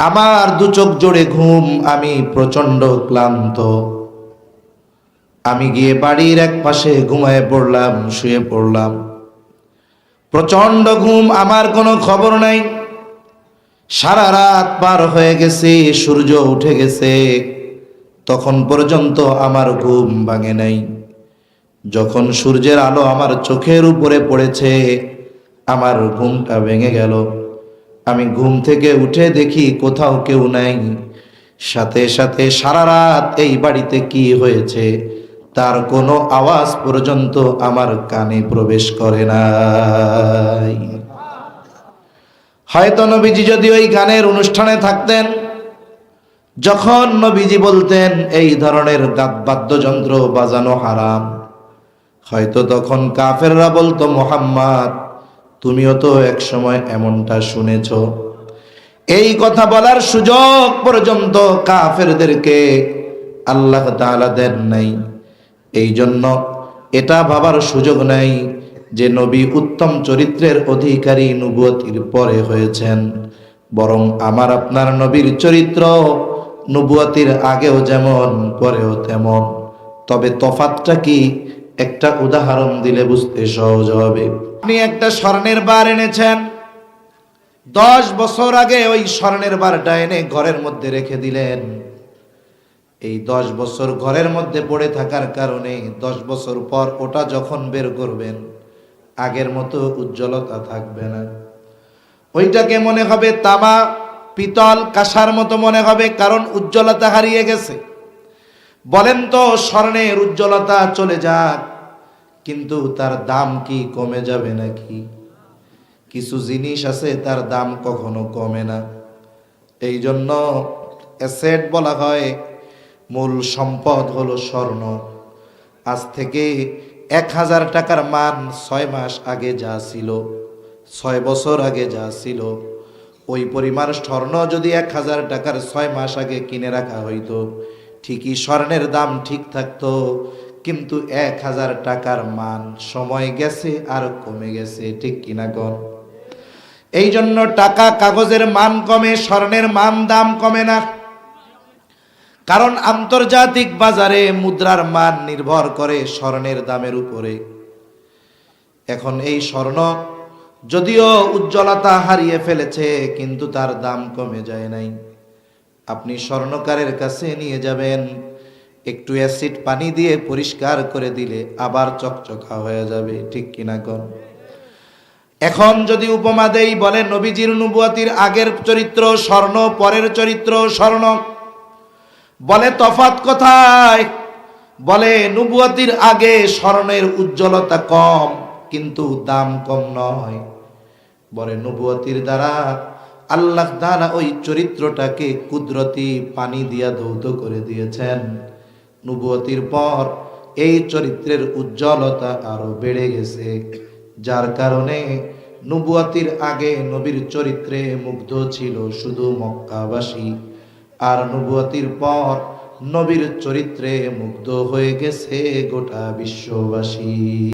আমার দু চোখ জোড়ে ঘুম, আমি প্রচণ্ড ক্লান্ত। আমি গিয়ে বাড়ির এক পাশে ঘুমায় পড়লাম, শুয়ে পড়লাম। প্রচণ্ড ঘুম, আমার কোনো খবর নাই। সারা রাত পার হয়ে গেছে, সূর্য উঠে গেছে। তখন পর্যন্ত আমার ঘুম ভাঙে নাই। যখন সূর্যের আলো আমার চোখের উপরে পড়েছে, আমার ঘুমটা ভেঙে গেল। আমি ঘুম থেকে উঠে দেখি কোথাও কেউ নাই। সাথে সাথে সারা রাত এই বাড়িতে কি হয়েছে তার কোনো আওয়াজ পর্যন্ত আমার কানে প্রবেশ করে নাই। হয়তো নবীজি যদি ওই গানের অনুষ্ঠানে থাকতেন, যখন নবীজি বলতেন, এই ধরনের বাদ্যযন্ত্র বাজানো হারাম। হয়তো তখন কাফেররা বলতো, মোহাম্মদ তুমিও তো এক সময় এমনটা শুনেছ। এই কথা বলার সুযোগ পর্যন্ত কাফেরদেরকে আল্লাহ তাআলা দেন নাই। এই জন্য এটা ভাবার সুযোগ নাই যে নবী উত্তম চরিত্রের অধিকারী নুবুয়তির পরে হয়েছেন। বরং আমার আপনার নবীর চরিত্র নবুয়তির আগেও যেমন, পরেও তেমন। তবে তফাতটা কি? একটা উদাহরণ দিলে বুঝতে সহজ হবে। আপনি একটা স্বর্ণের বার এনেছেন। দশ বছর আগে ওই স্বর্ণের বারটা এনে ঘরের মধ্যে রেখে দিলেন। এই দশ বছর ঘরের মধ্যে পড়ে থাকার কারণে দশ বছর পর ওটা যখন বের করবেন, আগের মতো উজ্জ্বলতা থাকবে না। ওইটাকে মনে হবে তামা, পিতল, কাঁসার মতো মনে হবে কারণ উজ্জ্বলতা হারিয়ে গেছে। বলেন তো স্বর্ণের উজ্জ্বলতা চলে যাক। কিন্তু তার দাম কি কমে যাবে নাকি? কিছু জিনিস আছে, তার দাম কখনো কমে না। এই জন্য অ্যাসেট বলা হয়, মূল সম্পদ হলো স্বর্ণ। আজ থেকে এক হাজার টাকার মান ছয় মাস আগে যা ছিল, ছয় বছর আগে যা ছিল, ওই পরিমাণ স্বর্ণ যদি এক হাজার টাকার ছয় মাস আগে কিনে রাখা হইতো, ঠিকই স্বর্ণের দাম ঠিক থাকতো কিন্তু এক হাজার টাকার মান সময় গেছে আর কমে গেছে, ঠিক কিনা? কর এই জন্য টাকা কাগজের মান কমে, স্বর্ণের মান দাম কমে না। কারণ আন্তর্জাতিক বাজারে মুদ্রার মান নির্ভর করে স্বর্ণের দামের উপরে। এখন এই স্বর্ণ যদিও উজ্জ্বলতা হারিয়ে ফেলেছে, কিন্তু তার দাম কমে যায় নাই। আপনি স্বর্ণকারের কাছে নিয়ে যাবেন। একটু অ্যাসিড পানি দিয়ে পরিষ্কার করে দিলে আবার চকচকা হয়ে যাবে, ঠিক কিনা কন? এখন যদি উপমা দেই, বলে নবীজির নুবুয়াতির আগের চরিত্র, স্বর্ণ, পরের চরিত্র, স্বর্ণ। বলে তফাত কোথায়? বলে নুবুয়াতির আগে স্বর্ণের উজ্জ্বলতা কম, কিন্তু দাম কম নয়। বলে নবুয়াতির দ্বারা আল্লাহ দ্বারা ওই চরিত্রটাকে কুদরতি পানি দিয়া ধৌত করে দিয়েছেন। নবুয়তির পর এই চরিত্রের উজ্জ্বলতা আরও বেড়ে গেছে। যার কারণে নবুয়াতির আগে নবীর চরিত্রে মুগ্ধ ছিল শুধু মক্কাবাসী, আর নবুয়াতির পর নবীর চরিত্রে মুগ্ধ হয়ে গেছে গোটা বিশ্ববাসী।